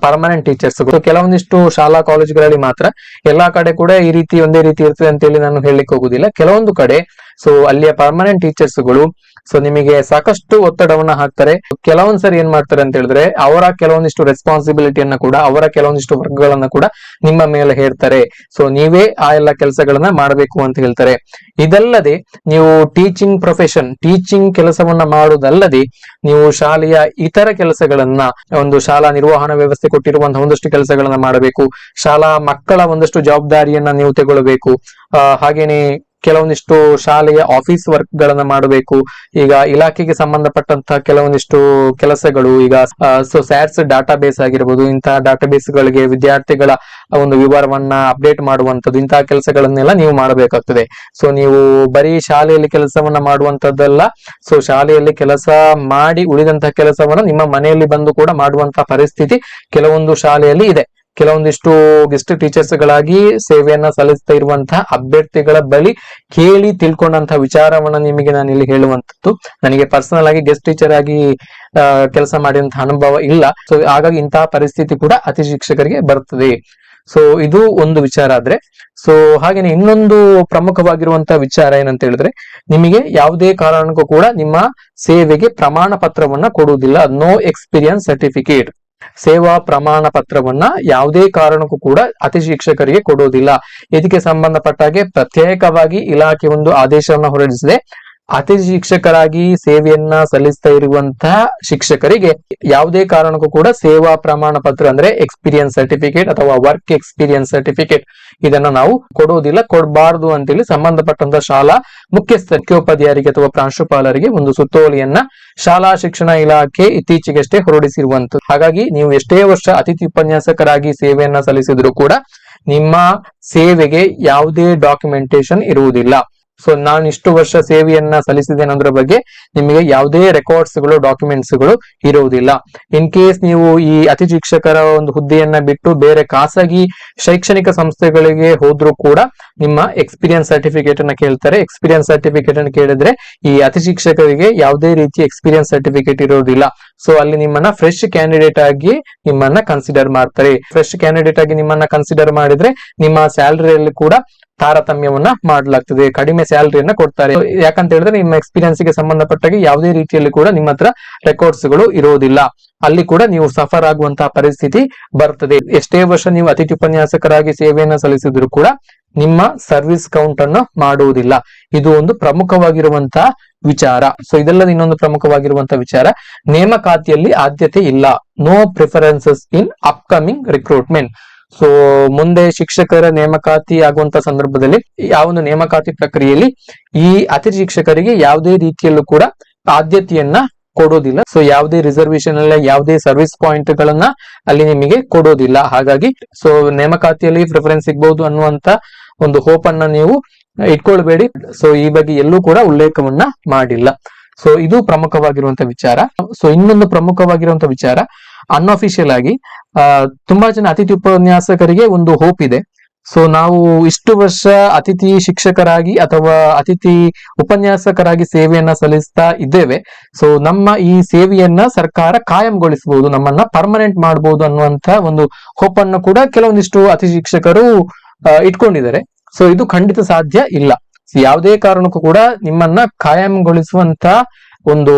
A: ಪರ್ಮನೆಂಟ್ ಟೀಚರ್ಸ್ ಕೆಲವೊಂದಿಷ್ಟು ಶಾಲಾ ಕಾಲೇಜುಗಳಲ್ಲಿ ಮಾತ್ರ ಎಲ್ಲಾ ಕಡೆ ಕೂಡ ಈ ರೀತಿ ಒಂದೇ ರೀತಿ ಇರ್ತದೆ ಅಂತ ಹೇಳಿ ನಾನು ಹೇಳಲಿಕ್ಕೆ ಹೋಗುದಿಲ್ಲ. ಕೆಲವೊಂದು ಕಡೆ ಸೊ ಅಲ್ಲಿಯ ಪರ್ಮನೆಂಟ್ ಟೀಚರ್ಸ್ಗಳು ಸೊ ನಿಮಗೆ ಸಾಕಷ್ಟು ಒತ್ತಡವನ್ನ ಹಾಕ್ತಾರೆ. ಕೆಲವೊಂದ್ ಸರಿ ಏನ್ ಮಾಡ್ತಾರೆ ಅಂತ ಹೇಳಿದ್ರೆ, ಅವರ ಕೆಲವೊಂದಿಷ್ಟು ರೆಸ್ಪಾನ್ಸಿಬಿಲಿಟಿಯನ್ನ ಕೂಡ, ಅವರ ಕೆಲವೊಂದಿಷ್ಟು ವರ್ಗಗಳನ್ನ ಕೂಡ ನಿಮ್ಮ ಮೇಲೆ ಹೇರ್ತಾರೆ. ಸೊ ನೀವೇ ಆ ಎಲ್ಲ ಕೆಲಸಗಳನ್ನ ಮಾಡಬೇಕು ಅಂತ ಹೇಳ್ತಾರೆ. ಇದಲ್ಲದೆ, ನೀವು ಟೀಚಿಂಗ್ ಪ್ರೊಫೆಷನ್ ಟೀಚಿಂಗ್ ಕೆಲಸವನ್ನ ಮಾಡುವುದಲ್ಲದೆ, ನೀವು ಶಾಲೆಯ ಇತರ ಕೆಲಸಗಳನ್ನ, ಒಂದು ಶಾಲಾ ನಿರ್ವಹಣಾ ವ್ಯವಸ್ಥೆ ಕೊಟ್ಟಿರುವಂತಹ ಒಂದಷ್ಟು ಕೆಲಸಗಳನ್ನ ಮಾಡಬೇಕು. ಶಾಲಾ ಮಕ್ಕಳ ಒಂದಷ್ಟು ಜವಾಬ್ದಾರಿಯನ್ನ ನೀವು ತಗೊಳ್ಬೇಕು. ಹಾಗೇನೆ ಕೆಲವೊಂದಿಷ್ಟು ಶಾಲೆಯ ಆಫೀಸ್ ವರ್ಕ್ ಗಳನ್ನ ಮಾಡಬೇಕು. ಈಗ ಇಲಾಖೆಗೆ ಸಂಬಂಧಪಟ್ಟಂತಹ ಕೆಲವೊಂದಿಷ್ಟು ಕೆಲಸಗಳು, ಈಗ ಸೊ ಸ್ಯಾಟ್ಸ್ ಡಾಟಾ ಬೇಸ್ ಆಗಿರ್ಬೋದು, ಇಂತಹ ಡಾಟಾ ಬೇಸ್ ಗಳಿಗೆ ವಿದ್ಯಾರ್ಥಿಗಳ ಒಂದು ವಿವರವನ್ನ ಅಪ್ಡೇಟ್ ಮಾಡುವಂತದ್ದು ಇಂತಹ ಕೆಲಸಗಳನ್ನೆಲ್ಲ ನೀವು ಮಾಡಬೇಕಾಗ್ತದೆ. ಸೊ ನೀವು ಬರೀ ಶಾಲೆಯಲ್ಲಿ ಕೆಲಸವನ್ನ ಮಾಡುವಂತದ್ದಲ್ಲ ಸೊ ಶಾಲೆಯಲ್ಲಿ ಕೆಲಸ ಮಾಡಿ ಉಳಿದಂತಹ ಕೆಲಸವನ್ನ ನಿಮ್ಮ ಮನೆಯಲ್ಲಿ ಬಂದು ಕೂಡ ಮಾಡುವಂತಹ ಪರಿಸ್ಥಿತಿ ಕೆಲವೊಂದು ಶಾಲೆಯಲ್ಲಿ ಇದೆ. ಕೆಲವೊಂದಿಷ್ಟು ಗೆಸ್ಟ್ ಟೀಚರ್ಸ್ ಗಳಾಗಿ ಸೇವೆಯನ್ನ ಸಲ್ಲಿಸ್ತಾ ಇರುವಂತಹ ಅಭ್ಯರ್ಥಿಗಳ ಬಳಿ ಕೇಳಿ ತಿಳ್ಕೊಂಡಂತಹ ವಿಚಾರವನ್ನ ನಿಮಗೆ ನಾನು ಇಲ್ಲಿ ಹೇಳುವಂತದ್ದು ನನಗೆ ಪರ್ಸನಲ್ ಆಗಿ ಗೆಸ್ಟ್ ಟೀಚರ್ ಆಗಿ ಕೆಲಸ ಮಾಡಿದಂತಹ ಅನುಭವ ಇಲ್ಲ. ಸೊ ಹಾಗಾಗಿ ಇಂತಹ ಪರಿಸ್ಥಿತಿ ಕೂಡ ಅತಿ ಶಿಕ್ಷಕರಿಗೆ ಬರ್ತದೆ. ಸೊ ಇದು ಒಂದು ವಿಚಾರ ಆದ್ರೆ. ಸೊ ಹಾಗೇನೆ ಇನ್ನೊಂದು ಪ್ರಮುಖವಾಗಿರುವಂತಹ ವಿಚಾರ ಏನಂತ ಹೇಳಿದ್ರೆ, ನಿಮಗೆ ಯಾವುದೇ ಕಾರಣಕ್ಕೂ ಕೂಡ ನಿಮ್ಮ ಸೇವೆಗೆ ಪ್ರಮಾಣ ಪತ್ರವನ್ನ ಕೊಡುವುದಿಲ್ಲ. ನೋ ಎಕ್ಸ್ಪೀರಿಯನ್ಸ್ ಸರ್ಟಿಫಿಕೇಟ್ ಸೇವಾ ಪ್ರಮಾಣ ಪತ್ರವನ್ನ ಯಾವುದೇ ಕಾರಣಕ್ಕೂ ಕೂಡ ಅತಿ ಶಿಕ್ಷಕರಿಗೆ ಕೊಡುವುದಿಲ್ಲ ಇದಕ್ಕೆ ಸಂಬಂಧಪಟ್ಟ ಹಾಗೆ ಪ್ರತ್ಯೇಕವಾಗಿ ಇಲಾಖೆ ಒಂದು ಆದೇಶವನ್ನ ಹೊರಡಿಸಿದೆ. ಅತಿ ಶಿಕ್ಷಕರಾಗಿ ಸೇವೆಯನ್ನ ಸಲ್ಲಿಸ್ತಾ ಇರುವಂತಹ ಶಿಕ್ಷಕರಿಗೆ ಯಾವುದೇ ಕಾರಣಕ್ಕೂ ಕೂಡ ಸೇವಾ ಪ್ರಮಾಣ ಪತ್ರ ಅಂದ್ರೆ ಎಕ್ಸ್ಪೀರಿಯನ್ಸ್ ಸರ್ಟಿಫಿಕೇಟ್ ಅಥವಾ ವರ್ಕ್ ಎಕ್ಸ್ಪೀರಿಯನ್ಸ್ ಸರ್ಟಿಫಿಕೇಟ್ ಇದನ್ನ ನಾವು ಕೊಡೋದಿಲ್ಲ, ಕೊಡಬಾರದು ಅಂತೇಳಿ ಸಂಬಂಧಪಟ್ಟಂತ ಶಾಲಾ ಮುಖ್ಯಸ್ಥ ಮುಖ್ಯೋಪಾಧ್ಯಾಯರಿಗೆ ಅಥವಾ ಪ್ರಾಂಶುಪಾಲರಿಗೆ ಒಂದು ಸುತ್ತೋಲೆಯನ್ನ ಶಾಲಾ ಶಿಕ್ಷಣ ಇಲಾಖೆ ಇತ್ತೀಚೆಗಷ್ಟೇ ಹೊರಡಿಸಿರುವಂತದ್ದು ಹಾಗಾಗಿ ನೀವು ಎಷ್ಟೇ ವರ್ಷ ಅತಿಥಿ ಉಪನ್ಯಾಸಕರಾಗಿ ಸೇವೆಯನ್ನ ಸಲ್ಲಿಸಿದ್ರು ಕೂಡ ನಿಮ್ಮ ಸೇವೆಗೆ ಯಾವುದೇ ಡಾಕ್ಯುಮೆಂಟೇಶನ್ ಇರುವುದಿಲ್ಲ. ಸೊ ನಾನು ಇಷ್ಟು ವರ್ಷ ಸೇವೆಯನ್ನ ಸಲ್ಲಿಸಿದ್ದೇನೆ ಅನ್ನೋದ್ರ ಬಗ್ಗೆ ನಿಮಗೆ ಯಾವುದೇ ರೆಕಾರ್ಡ್ಸ್ಗಳು ಡಾಕ್ಯುಮೆಂಟ್ಸ್ಗಳು ಇರುವುದಿಲ್ಲ. ಇನ್ ಕೇಸ್ ನೀವು ಈ ಅತಿ ಶಿಕ್ಷಕರ ಒಂದು ಹುದ್ದೆಯನ್ನ ಬಿಟ್ಟು ಬೇರೆ ಖಾಸಗಿ ಶೈಕ್ಷಣಿಕ ಸಂಸ್ಥೆಗಳಿಗೆ ಹೋದ್ರೂ ಕೂಡ ನಿಮ್ಮ ಎಕ್ಸ್ಪೀರಿಯನ್ಸ್ ಸರ್ಟಿಫಿಕೇಟ್ ಅನ್ನ ಕೇಳ್ತಾರೆ. ಎಕ್ಸ್ಪೀರಿಯನ್ಸ್ ಸರ್ಟಿಫಿಕೇಟ್ ಅನ್ನು ಕೇಳಿದ್ರೆ ಈ ಅತಿ ಶಿಕ್ಷಕರಿಗೆ ಯಾವುದೇ ರೀತಿ ಎಕ್ಸ್ಪೀರಿಯನ್ಸ್ ಸರ್ಟಿಫಿಕೇಟ್ ಇರೋದಿಲ್ಲ ಸೊ ಅಲ್ಲಿ ನಿಮ್ಮನ್ನ ಫ್ರೆಶ್ ಕ್ಯಾಂಡಿಡೇಟ್ ಆಗಿ ನಿಮ್ಮನ್ನ ಕನ್ಸಿಡರ್ ಮಾಡ್ತಾರೆ. ಫ್ರೆಶ್ ಕ್ಯಾಂಡಿಡೇಟ್ ಆಗಿ ನಿಮ್ಮನ್ನ ಕನ್ಸಿಡರ್ ಮಾಡಿದ್ರೆ ನಿಮ್ಮ ಸ್ಯಾಲರಿಯಲ್ಲಿ ಕೂಡ ತಾರತಮ್ಯವನ್ನ ಮಾಡಲಾಗ್ತದೆ, ಕಡಿಮೆ ಸ್ಯಾಲರಿಯನ್ನ ಕೊಡ್ತಾರೆ. ಯಾಕಂತ ಹೇಳಿದ್ರೆ ನಿಮ್ಮ ಎಕ್ಸ್ಪೀರಿಯನ್ಸ್ಗೆ ಸಂಬಂಧಪಟ್ಟಾಗಿ ಯಾವುದೇ ರೀತಿಯಲ್ಲಿ ಕೂಡ ನಿಮ್ಮ ಹತ್ರ ರೆಕಾರ್ಡ್ಸ್ಗಳು ಇರೋದಿಲ್ಲ. ಅಲ್ಲಿ ಕೂಡ ನೀವು ಸಫರ್ ಆಗುವಂತಹ ಪರಿಸ್ಥಿತಿ ಬರ್ತದೆ. ಎಷ್ಟೇ ವರ್ಷ ನೀವು ಅತಿಥಿ ಉಪನ್ಯಾಸಕರಾಗಿ ಸೇವೆಯನ್ನ ಸಲ್ಲಿಸಿದ್ರು ಕೂಡ ನಿಮ್ಮ ಸರ್ವಿಸ್ ಕೌಂಟ್ ಅನ್ನು ಮಾಡುವುದಿಲ್ಲ. ಇದು ಒಂದು ಪ್ರಮುಖವಾಗಿರುವಂತಹ ವಿಚಾರ. ಸೊ ಇದೆಲ್ಲದ ಇನ್ನೊಂದು ಪ್ರಮುಖವಾಗಿರುವಂತಹ ವಿಚಾರ, ನೇಮಕಾತಿಯಲ್ಲಿ ಆದ್ಯತೆ ಇಲ್ಲ. No preferences in upcoming recruitment so ಮುಂದೆ ಶಿಕ್ಷಕರ ನೇಮಕಾತಿ ಆಗುವಂತ ಸಂದರ್ಭದಲ್ಲಿ ಯಾವ ಒಂದು ನೇಮಕಾತಿ ಪ್ರಕ್ರಿಯೆಯಲ್ಲಿ ಈ ಅತಿಥಿ ಶಿಕ್ಷಕರಿಗೆ ಯಾವುದೇ ರೀತಿಯಲ್ಲೂ ಕೂಡ ಆದ್ಯತೆಯನ್ನ ಕೊಡೋದಿಲ್ಲ. ಸೊ ಯಾವುದೇ ರಿಸರ್ವೇಶನ್ ಅಲ್ಲ, ಯಾವುದೇ ಸರ್ವಿಸ್ ಪಾಯಿಂಟ್ ಗಳನ್ನ ಅಲ್ಲಿ ನಿಮಗೆ ಕೊಡೋದಿಲ್ಲ. ಹಾಗಾಗಿ ಸೊ ನೇಮಕಾತಿಯಲ್ಲಿ ಪ್ರಿಫರೆನ್ಸ್ ಸಿಗ್ಬಹುದು ಅನ್ನುವಂತ ಒಂದು ಹೋಪ್ ಅನ್ನ ನೀವು ಇಟ್ಕೊಳ್ಬೇಡಿ. ಸೊ ಈ ಬಗ್ಗೆ ಎಲ್ಲೂ ಕೂಡ ಉಲ್ಲೇಖವನ್ನ ಮಾಡಿಲ್ಲ. ಸೊ ಇದು ಪ್ರಮುಖವಾಗಿರುವಂತ ವಿಚಾರ. ಸೊ ಇನ್ನೊಂದು ಪ್ರಮುಖವಾಗಿರುವಂತ ವಿಚಾರ ಅನ್ಅಫಿಷಿಯಲ್ ಆಗಿ ತುಂಬಾ ಜನ ಅತಿಥಿ ಉಪನ್ಯಾಸಕರಿಗೆ ಒಂದು ಹೋಪ್ ಇದೆ. ಸೊ ನಾವು ಇಷ್ಟು ವರ್ಷ ಅತಿಥಿ ಶಿಕ್ಷಕರಾಗಿ ಅಥವಾ ಅತಿಥಿ ಉಪನ್ಯಾಸಕರಾಗಿ ಸೇವೆಯನ್ನ ಸಲ್ಲಿಸ್ತಾ ಇದ್ದೇವೆ. ಸೊ ನಮ್ಮ ಈ ಸೇವೆಯನ್ನ ಸರ್ಕಾರ ಕಾಯಂಗೊಳಿಸಬಹುದು ನಮ್ಮನ್ನ ಪರ್ಮನೆಂಟ್ ಮಾಡಬಹುದು ಅನ್ನುವಂತ ಒಂದು ಹೋಪ್ ಅನ್ನು ಕೂಡ ಕೆಲವೊಂದಿಷ್ಟು ಅತಿಥಿ ಶಿಕ್ಷಕರು ಇಟ್ಕೊಂಡಿದ್ದಾರೆ. ಸೊ ಇದು ಖಂಡಿತ ಸಾಧ್ಯ ಇಲ್ಲ. ಯಾವುದೇ ಕಾರಣಕ್ಕೂ ಕೂಡ ನಿಮ್ಮನ್ನ ಕಾಯಂಗೊಳಿಸುವಂತ ಒಂದು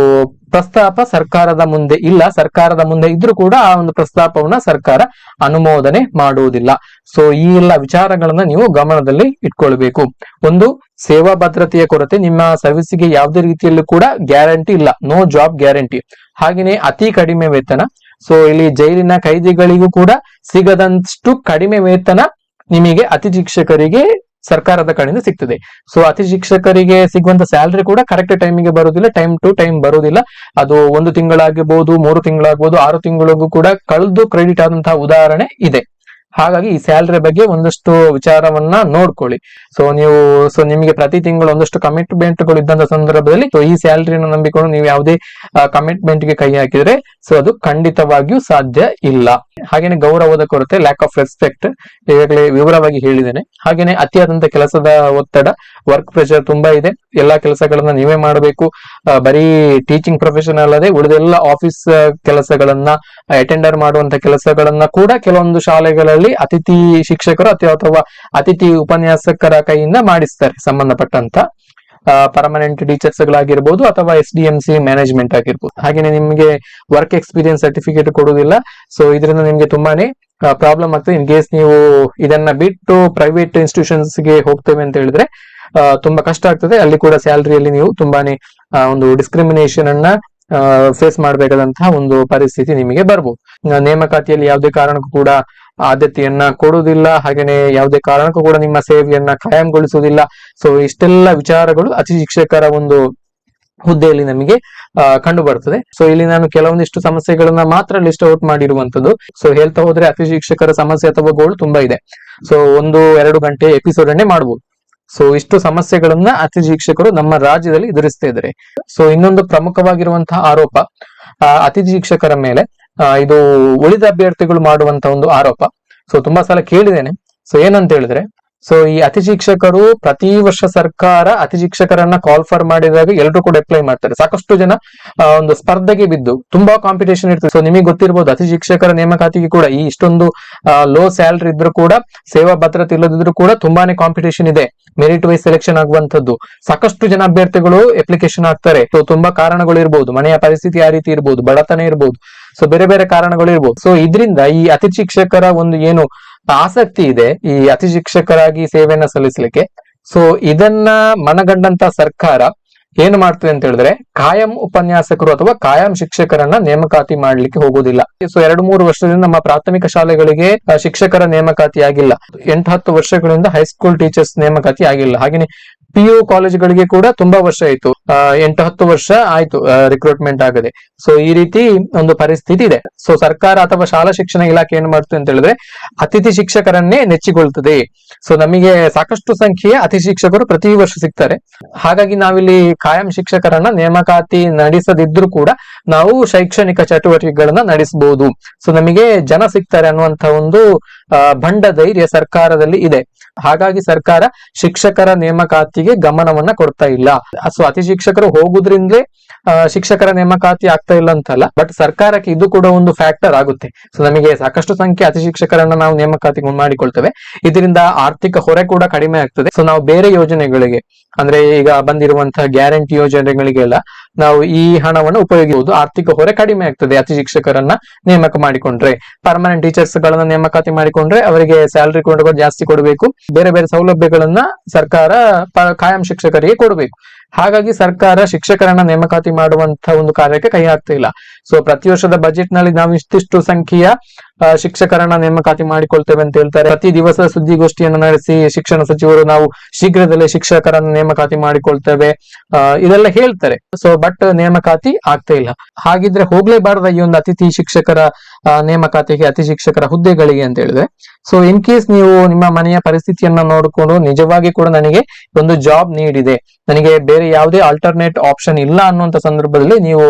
A: ಪ್ರಸ್ತಾಪ ಸರ್ಕಾರದ ಮುಂದೆ ಇಲ್ಲ, ಸರ್ಕಾರದ ಮುಂದೆ ಇದ್ರೂ ಕೂಡ ಆ ಒಂದು ಪ್ರಸ್ತಾಪವನ್ನ ಸರ್ಕಾರ ಅನುಮೋದನೆ ಮಾಡುವುದಿಲ್ಲ. ಸೊ ಈ ಎಲ್ಲ ವಿಚಾರಗಳನ್ನ ನೀವು ಗಮನದಲ್ಲಿ ಇಟ್ಕೊಳ್ಬೇಕು. ಒಂದು, ಸೇವಾ ಭದ್ರತೆಯ ಕೊರತೆ ನಿಮ್ಮ ಸರ್ವಿಸ್ಗೆ ಯಾವುದೇ ರೀತಿಯಲ್ಲೂ ಕೂಡ ಗ್ಯಾರಂಟಿ ಇಲ್ಲ. No job guarantee. ಹಾಗೆಯೇ ಅತಿ ಕಡಿಮೆ ವೇತನ. ಸೊ ಇಲ್ಲಿ ಜೈಲಿನ ಕೈದಿಗಳಿಗೂ ಕೂಡ ಸಿಗದಷ್ಟು ಕಡಿಮೆ ವೇತನ ನಿಮಗೆ ಅತಿ ಶಿಕ್ಷಕರಿಗೆ ಸರ್ಕಾರದ ಕಡೆಯಿಂದ ಸಿಗ್ತದೆ. ಸೊ ಅತಿ ಶಿಕ್ಷಕರಿಗೆ ಸಿಗುವಂತ ಸ್ಯಾಲರಿ ಕೂಡ ಕರೆಕ್ಟ್ ಟೈಮಿಗೆ ಬರುವುದಿಲ್ಲ ಟೈಮ್ ಟು ಟೈಮ್ ಬರುವುದಿಲ್ಲ ಅದು ಒಂದು ತಿಂಗಳಾಗಿರ್ಬೋದು, ಮೂರು ತಿಂಗಳಾಗಬಹುದು ಆರು ತಿಂಗಳಿಗೂ ಕೂಡ ಕಳೆದು ಕ್ರೆಡಿಟ್ ಆದಂತಹ ಉದಾಹರಣೆ ಇದೆ. ಹಾಗಾಗಿ ಈ ಸ್ಯಾಲರಿ ಬಗ್ಗೆ ಒಂದಷ್ಟು ವಿಚಾರವನ್ನ ನೋಡ್ಕೊಳ್ಳಿ. ಸೊ ನೀವು ಸೊ ನಿಮಗೆ ಪ್ರತಿ ತಿಂಗಳು ಒಂದಷ್ಟು ಕಮಿಟ್ಮೆಂಟ್ಗಳು ಇದ್ದಂತ ಸಂದರ್ಭದಲ್ಲಿ ಸೊ ಈ ಸ್ಯಾಲ್ರಿನ ನಂಬಿಕೊಂಡು ನೀವು ಯಾವುದೇ ಕಮಿಟ್ಮೆಂಟ್ಗೆ ಕೈ ಹಾಕಿದ್ರೆ ಸೊ ಅದು ಖಂಡಿತವಾಗಿಯೂ ಸಾಧ್ಯ ಇಲ್ಲ. ಹಾಗೇನೆ ಗೌರವದ ಕೊರತೆ ಲ್ಯಾಕ್ ಆಫ್ ರೆಸ್ಪೆಕ್ಟ್ ಈಗಾಗಲೇ ವಿವರವಾಗಿ ಹೇಳಿದ್ದೇನೆ. ಹಾಗೇನೆ ಅತಿಯಾದಂತ ಕೆಲಸದ ಒತ್ತಡ ವರ್ಕ್ ಪ್ರೆಷರ್ ತುಂಬಾ ಇದೆ. ಎಲ್ಲಾ ಕೆಲಸಗಳನ್ನ ನೀವೇ ಮಾಡಬೇಕು. ಬರೀ ಟೀಚಿಂಗ್ ಪ್ರೊಫೆಷನ್ ಅಲ್ಲದೆ ಉಳಿದೆಲ್ಲ ಆಫೀಸ್ ಕೆಲಸಗಳನ್ನ ಅಟೆಂಡರ್ ಮಾಡುವಂತ ಕೆಲಸಗಳನ್ನ ಕೂಡ ಕೆಲವೊಂದು ಶಾಲೆಗಳಲ್ಲಿ ಅತಿಥಿ ಶಿಕ್ಷಕರು ಅಥವಾ ಅತಿಥಿ ಉಪನ್ಯಾಸಕರ ಕೈಯಿಂದ ಮಾಡಿಸ್ತಾರೆ ಸಂಬಂಧಪಟ್ಟಂತ ಪರ್ಮನೆಂಟ್ ಟೀಚರ್ಸ್ ಗಳಾಗಿರ್ಬೋದು ಅಥವಾ S D M C management ಆಗಿರ್ಬೋದು. ಹಾಗೇನೆ ನಿಮಗೆ ವರ್ಕ್ ಎಕ್ಸ್ಪೀರಿಯನ್ಸ್ ಸರ್ಟಿಫಿಕೇಟ್ ಕೊಡುವುದಿಲ್ಲ ಸೊ ಇದರಿಂದ ನಿಮಗೆ ತುಂಬಾನೇ ಪ್ರಾಬ್ಲಮ್ ಆಗ್ತದೆ. ಇನ್ ಕೇಸ್ ನೀವು ಇದನ್ನ ಬಿಟ್ಟು ಪ್ರೈವೇಟ್ ಇನ್ಸ್ಟಿಟ್ಯೂಷನ್ಸ್ಗೆ ಹೋಗ್ತೇವೆ ಅಂತ ಹೇಳಿದ್ರೆ ತುಂಬಾ ಕಷ್ಟ ಆಗ್ತದೆ. ಅಲ್ಲಿ ಕೂಡ ಸ್ಯಾಲರಿಯಲ್ಲಿ ನೀವು ತುಂಬಾನೇ ಒಂದು ಡಿಸ್ಕ್ರಿಮಿನೇಷನ್ ಅನ್ನ ಫೇಸ್ ಮಾಡಬೇಕಾದಂತಹ ಒಂದು ಪರಿಸ್ಥಿತಿ ನಿಮಗೆ ಬರ್ಬೋದು. ನೇಮಕಾತಿಯಲ್ಲಿ ಯಾವುದೇ ಕಾರಣಕ್ಕೂ ಕೂಡ ಆದ್ಯತೆಯನ್ನ ಕೊಡುವುದಿಲ್ಲ. ಹಾಗೇನೆ ಯಾವುದೇ ಕಾರಣಕ್ಕೂ ಕೂಡ ನಿಮ್ಮ ಸೇವೆಯನ್ನ ಕಾಯಂಗೊಳಿಸುವುದಿಲ್ಲ ಸೊ ಇಷ್ಟೆಲ್ಲ ವಿಚಾರಗಳು ಅತಿ ಶಿಕ್ಷಕರ ಒಂದು ಹುದ್ದೆಯಲ್ಲಿ ನಮಗೆ ಕಂಡು ಬರ್ತದೆ ಸೊ ಇಲ್ಲಿ ನಾನು ಕೆಲವೊಂದಿಷ್ಟು ಸಮಸ್ಯೆಗಳನ್ನ ಮಾತ್ರ ಲಿಸ್ಟ್ ಔಟ್ ಮಾಡಿರುವಂತದ್ದು ಸೊ ಹೇಳ್ತಾ ಹೋದ್ರೆ ಅತಿ ಶಿಕ್ಷಕರ ಸಮಸ್ಯೆ ಅಥವಾ ಗೋಳು ತುಂಬಾ ಇದೆ. ಸೊ ಒಂದು, ಎರಡು ಗಂಟೆ ಎಪಿಸೋಡ್ ಅನ್ನೇ ಮಾಡಬಹುದು ಸೊ ಇಷ್ಟು ಸಮಸ್ಯೆಗಳನ್ನ ಅತಿ ಶಿಕ್ಷಕರು ನಮ್ಮ ರಾಜ್ಯದಲ್ಲಿ ಎದುರಿಸ್ತಾ ಇದ್ದಾರೆ. ಸೊ ಇನ್ನೊಂದು ಪ್ರಮುಖವಾಗಿರುವಂತಹ ಆರೋಪ ಅತಿಥಿ ಶಿಕ್ಷಕರ ಮೇಲೆ ಇದು ಉಳಿದ ಅಭ್ಯರ್ಥಿಗಳು ಮಾಡುವಂತ ಒಂದು ಆರೋಪ. ಸೊ ತುಂಬಾ ಸಲ ಕೇಳಿದ್ದೇನೆ. ಸೊ ಏನಂತ ಹೇಳಿದ್ರೆ ಸೊ ಈ ಅತಿ ಶಿಕ್ಷಕರು ಪ್ರತಿ ವರ್ಷ ಸರ್ಕಾರ ಅತಿ ಶಿಕ್ಷಕರನ್ನ ಕಾಲ್ ಫಾರ್ ಮಾಡಿದಾಗ ಎಲ್ಲರೂ ಕೂಡ ಅಪ್ಲೈ ಮಾಡ್ತಾರೆ. ಸಾಕಷ್ಟು ಜನ ಒಂದು ಸ್ಪರ್ಧೆಗೆ ಬಿದ್ದು, ತುಂಬಾ ಕಾಂಪಿಟೇಷನ್ ಇರ್ತದೆ. ಸೊ ನಿಮಗೆ ಗೊತ್ತಿರಬಹುದು ಅತಿ ಶಿಕ್ಷಕರ ನೇಮಕಾತಿಗೆ ಕೂಡ ಈ ಇಷ್ಟೊಂದು ಲೋ ಸ್ಯಾಲರಿ ಇದ್ರೂ ಕೂಡ, ಸೇವಾ ಭದ್ರತೆ ಇಲ್ಲದಿದ್ರು ಕೂಡ ತುಂಬಾನೇ ಕಾಂಪಿಟೇಷನ್ ಇದೆ. ಮೆರಿಟ್ ವೈಸ್ ಸೆಲೆಕ್ಷನ್ ಆಗುವಂತದ್ದು ಸಾಕಷ್ಟು ಜನ ಅಭ್ಯರ್ಥಿಗಳು ಅಪ್ಲಿಕೇಶನ್ ಆಗ್ತಾರೆ ಸೊ ತುಂಬಾ ಕಾರಣಗಳು ಇರಬಹುದು ಮನೆಯ ಪರಿಸ್ಥಿತಿ ಆ ರೀತಿ ಇರಬಹುದು ಬಡತನ ಇರಬಹುದು ಸೊ ಬೇರೆ ಬೇರೆ ಕಾರಣಗಳು ಇರಬಹುದು ಸೊ ಇದರಿಂದ ಈ ಅತಿ ಶಿಕ್ಷಕರ ಒಂದು ಏನು ಆಸಕ್ತಿ ಇದೆ. ಈ ಅತಿ ಶಿಕ್ಷಕರಾಗಿ ಸೇವೆಯನ್ನ ಸಲ್ಲಿಸಲಿಕ್ಕೆ. ಸೊ ಇದನ್ನ ಮನಗಂಡಂತ ಸರ್ಕಾರ ಏನು ಮಾಡ್ತದೆ ಅಂತ ಹೇಳಿದ್ರೆ, ಕಾಯಂ ಉಪನ್ಯಾಸಕರು ಅಥವಾ ಕಾಯಂ ಶಿಕ್ಷಕರನ್ನ ನೇಮಕಾತಿ ಮಾಡ್ಲಿಕ್ಕೆ ಹೋಗುವುದಿಲ್ಲ. ಸೊ, ಎರಡು ಮೂರು ವರ್ಷದಿಂದ ನಮ್ಮ ಪ್ರಾಥಮಿಕ ಶಾಲೆಗಳಿಗೆ ಶಿಕ್ಷಕರ ನೇಮಕಾತಿ ಆಗಿಲ್ಲ. ಎಂಟು ಹತ್ತು ವರ್ಷಗಳಿಂದ ಹೈಸ್ಕೂಲ್ ಟೀಚರ್ಸ್ ನೇಮಕಾತಿ ಆಗಿಲ್ಲ. ಹಾಗೇನೆ ಪಿ ಯು ಕಾಲೇಜ್ಗಳಿಗೆ ಕೂಡ ತುಂಬಾ ವರ್ಷ ಆಯ್ತು. ಎಂಟು ಹತ್ತು ವರ್ಷ ಆಯ್ತು ರಿಕ್ರೂಟ್ಮೆಂಟ್ ಆಗದೆ. ಸೊ ಈ ರೀತಿ ಒಂದು ಪರಿಸ್ಥಿತಿ ಇದೆ. ಸೊ ಸರ್ಕಾರ ಅಥವಾ ಶಾಲಾ ಶಿಕ್ಷಣ ಇಲಾಖೆ ಏನ್ ಮಾಡ್ತದೆ ಅಂತ ಹೇಳಿದ್ರೆ, ಅತಿಥಿ ಶಿಕ್ಷಕರನ್ನೇ ನೆಚ್ಚಿಗೊಳ್ತದೆ. ಸೊ ನಮಗೆ ಸಾಕಷ್ಟು ಸಂಖ್ಯೆಯ ಅತಿ ಶಿಕ್ಷಕರು ಪ್ರತಿ ವರ್ಷ ಸಿಗ್ತಾರೆ. ಹಾಗಾಗಿ ನಾವಿಲ್ಲಿ ಕಾಯಂ ಶಿಕ್ಷಕರನ್ನ ನೇಮಕಾತಿ ನಡೆಸದಿದ್ರು ಕೂಡ ನಾವು ಶೈಕ್ಷಣಿಕ ಚಟುವಟಿಕೆಗಳನ್ನ ನಡೆಸಬಹುದು ಸೊ ನಮಗೆ ಜನ ಸಿಗ್ತಾರೆ ಅನ್ನುವಂತ ಒಂದು ಬಂಡ ಧೈರ್ಯ ಸರ್ಕಾರದಲ್ಲಿ ಇದೆ. ಹಾಗಾಗಿ ಸರ್ಕಾರ ಶಿಕ್ಷಕರ ನೇಮಕಾತಿಗೆ ಗಮನವನ್ನ ಕೊಡ್ತಾ ಇಲ್ಲ. ಸೊ ಅತಿ ಶಿಕ್ಷಕರು ಹೋಗುದ್ರಿಂದಲೇ ಶಿಕ್ಷಕರ ನೇಮಕಾತಿ ಆಗ್ತಾ ಇಲ್ಲ ಅಂತಲ್ಲ ಬಟ್ ಸರ್ಕಾರಕ್ಕೆ ಇದು ಕೂಡ ಒಂದು ಫ್ಯಾಕ್ಟರ್ ಆಗುತ್ತೆ. ಸೊ ನಮಗೆ ಸಾಕಷ್ಟು ಸಂಖ್ಯೆ ಅತಿ ಶಿಕ್ಷಕರನ್ನ ನಾವು ನೇಮಕಾತಿ ಮಾಡಿಕೊಳ್ತೇವೆ. ಇದರಿಂದ ಆರ್ಥಿಕ ಹೊರೆ ಕೂಡ ಕಡಿಮೆ ಆಗ್ತದೆ. ಸೊ ನಾವು ಬೇರೆ ಯೋಜನೆಗಳಿಗೆ ಅಂದ್ರೆ ಈಗ ಬಂದಿರುವಂತಹ ಗ್ಯಾರಂಟಿ ಯೋಜನೆಗಳಿಗೆಲ್ಲ ನಾವು ಈ ಹಣವನ್ನು ಉಪಯೋಗಿಸುವುದು ಆರ್ಥಿಕ ಹೊರೆ ಕಡಿಮೆ ಆಗ್ತದೆ. ಅತಿ ಶಿಕ್ಷಕರನ್ನ ನೇಮಕ ಮಾಡಿಕೊಂಡ್ರೆ ಪರ್ಮನೆಂಟ್ ಟೀಚರ್ಸ್ ಗಳನ್ನ ನೇಮಕಾತಿ ಮಾಡಿಕೊಂಡ್ರೆ ಅವರಿಗೆ ಸ್ಯಾಲರಿ ಕೂಡ ಜಾಸ್ತಿ ಕೊಡಬೇಕು. ಬೇರೆ ಬೇರೆ ಸೌಲಭ್ಯಗಳನ್ನ ಸರ್ಕಾರ ಕಾಯಂ ಶಿಕ್ಷಕರಿಗೆ ಕೊಡಬೇಕು. ಹಾಗಾಗಿ ಸರ್ಕಾರ ಶಿಕ್ಷಕರನ್ನ ನೇಮಕಾತಿ ಮಾಡುವಂತಹ ಒಂದು ಕಾರ್ಯಕ್ಕೆ ಕೈ ಹಾಕ್ತಾ ಇಲ್ಲ. ಸೊ ಪ್ರತಿ ವರ್ಷದ ಬಜೆಟ್ನಲ್ಲಿ ನಾವು ಇಷ್ಟಿಷ್ಟು ಸಂಖ್ಯೆಯ ಶಿಕ್ಷಕರನ್ನ ನೇಮಕಾತಿ ಮಾಡಿಕೊಳ್ತೇವೆ ಅಂತ ಹೇಳ್ತಾರೆ. ಪ್ರತಿ ದಿವಸ ಸುದ್ದಿಗೋಷ್ಠಿಯನ್ನು ನಡೆಸಿ ಶಿಕ್ಷಣ ಸಚಿವರು ನಾವು ಶೀಘ್ರದಲ್ಲೇ ಶಿಕ್ಷಕರನ್ನ ನೇಮಕಾತಿ ಮಾಡಿಕೊಳ್ತೇವೆ. ಇದೆಲ್ಲ ಹೇಳ್ತಾರೆ. ಸೊ ಬಟ್ ನೇಮಕಾತಿ ಆಗ್ತಾ ಇಲ್ಲ. ಹಾಗಿದ್ರೆ ಹೋಗ್ಲೇಬಾರ್ದ ಈ ಒಂದು ಅತಿಥಿ ಶಿಕ್ಷಕರ ನೇಮಕಾತಿಗೆ ಅತಿ ಶಿಕ್ಷಕರ ಹುದ್ದೆಗಳಿಗೆ ಅಂತ ಹೇಳಿದ್ರೆ. ಸೊ ಇನ್ ಕೇಸ್ ನೀವು ನಿಮ್ಮ ಮನೆಯ ಪರಿಸ್ಥಿತಿಯನ್ನ ನೋಡಿಕೊಂಡು ನಿಜವಾಗಿ ಕೂಡ ನನಗೆ ಒಂದು ಜಾಬ್ ನೀಡಿದೆ. ನನಗೆ ಬೇರೆ ಯಾವುದೇ ಆಲ್ಟರ್ನೇಟ್ ಆಪ್ಷನ್ ಇಲ್ಲ ಅನ್ನುವಂತ ಸಂದರ್ಭದಲ್ಲಿ ನೀವು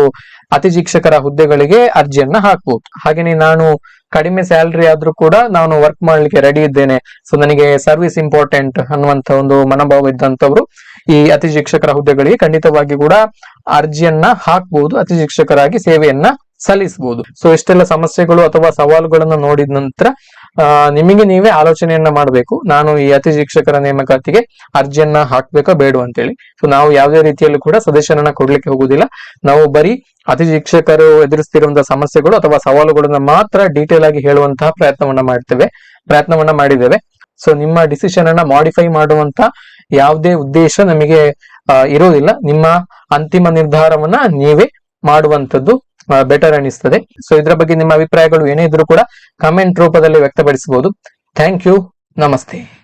A: ಅತಿ ಶಿಕ್ಷಕರ ಹುದ್ದೆಗಳಿಗೆ ಅರ್ಜಿಯನ್ನ ಹಾಕ್ಬೋದು. ಹಾಗೇನೆ ನಾನು ಕಡಿಮೆ ಸ್ಯಾಲರಿ ಆದ್ರೂ ಕೂಡ ನಾನು ವರ್ಕ್ ಮಾಡ್ಲಿಕ್ಕೆ ರೆಡಿ ಇದ್ದೇನೆ. ಸೊ ನನಗೆ ಸರ್ವಿಸ್ ಇಂಪಾರ್ಟೆಂಟ್ ಅನ್ನುವಂತ ಒಂದು ಮನೋಭಾವ ಇದ್ದಂತವ್ರು ಈ ಅತಿ ಶಿಕ್ಷಕರ ಹುದ್ದೆಗಳಿಗೆ ಖಂಡಿತವಾಗಿ ಕೂಡ ಅರ್ಜಿಯನ್ನ ಹಾಕ್ಬಹುದು ಅತಿ ಶಿಕ್ಷಕರಾಗಿ ಸೇವೆಯನ್ನ ಸಲ್ಲಿಸಬಹುದು ಸೊ ಇಷ್ಟೆಲ್ಲ ಸಮಸ್ಯೆಗಳು ಅಥವಾ ಸವಾಲುಗಳನ್ನ ನೋಡಿದ ನಂತರ ನಿಮಗೆ ನೀವೇ ಆಲೋಚನೆಯನ್ನ ಮಾಡಬೇಕು. ನಾನು ಈ ಅತಿ ಶಿಕ್ಷಕರ ನೇಮಕಾತಿಗೆ ಅರ್ಜಿಯನ್ನ ಹಾಕ್ಬೇಕಾ ಬೇಡ ಅಂತೇಳಿ. ಸೊ ನಾವು ಯಾವುದೇ ರೀತಿಯಲ್ಲೂ ಕೂಡ ಸದಸ್ಯರನ್ನ ಕೊಡ್ಲಿಕ್ಕೆ ಹೋಗುದಿಲ್ಲ. ನಾವು ಬರೀ ಅತಿ ಶಿಕ್ಷಕರು ಎದುರಿಸ್ತಿರುವಂತಹ ಸಮಸ್ಯೆಗಳು ಅಥವಾ ಸವಾಲುಗಳನ್ನ ಮಾತ್ರ ಡೀಟೇಲ್ ಆಗಿ ಹೇಳುವಂತಹ ಪ್ರಯತ್ನವನ್ನ ಮಾಡ್ತೇವೆ. ಪ್ರಯತ್ನವನ್ನ ಮಾಡಿದ್ದೇವೆ. ಸೊ ನಿಮ್ಮ ಡಿಸಿಷನ್ ಅನ್ನ ಮಾಡಿಫೈ ಮಾಡುವಂತ ಯಾವುದೇ ಉದ್ದೇಶ ನಮಗೆ ಇರೋದಿಲ್ಲ. ನಿಮ್ಮ ಅಂತಿಮ ನಿರ್ಧಾರವನ್ನ ನೀವೇ ಮಾಡುವಂತದ್ದು ಬೆಟರ್ ಅನಿಸ್ತದೆ ಸೊ ಇದರ ಬಗ್ಗೆ ನಿಮ್ಮ ಅಭಿಪ್ರಾಯಗಳು ಏನೇ ಇದ್ರೂ ಕೂಡ ಕಮೆಂಟ್ ರೂಪದಲ್ಲಿ ವ್ಯಕ್ತಪಡಿಸಬಹುದು ಥ್ಯಾಂಕ್ ಯು ನಮಸ್ತೆ.